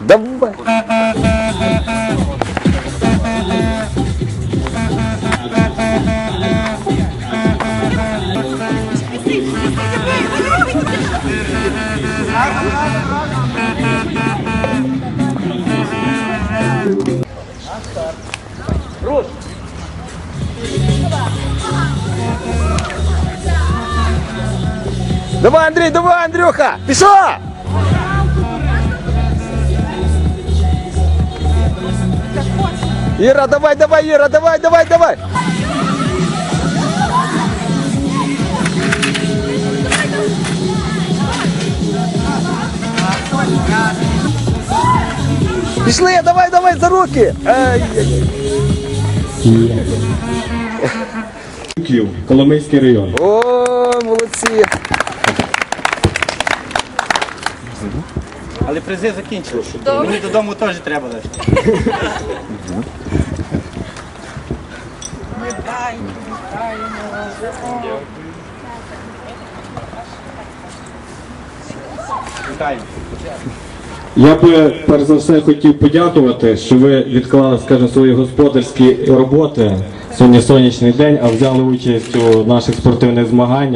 Давай. Давай, Андрій, давай, Андрюха! Пішов! Іра, давай, давай, Іра, давай, давай, давай! Пішли, давай, давай, за руки! Київ, Коломийський район. О, молодці! Але призи закінчили. Мені додому теж треба лише. Вітаю. Я би перш за все хотів подякувати, що ви відклали, скажімо, свої господарські роботи. Сьогодні сонячний день, а взяли участь у наших спортивних змаганнях.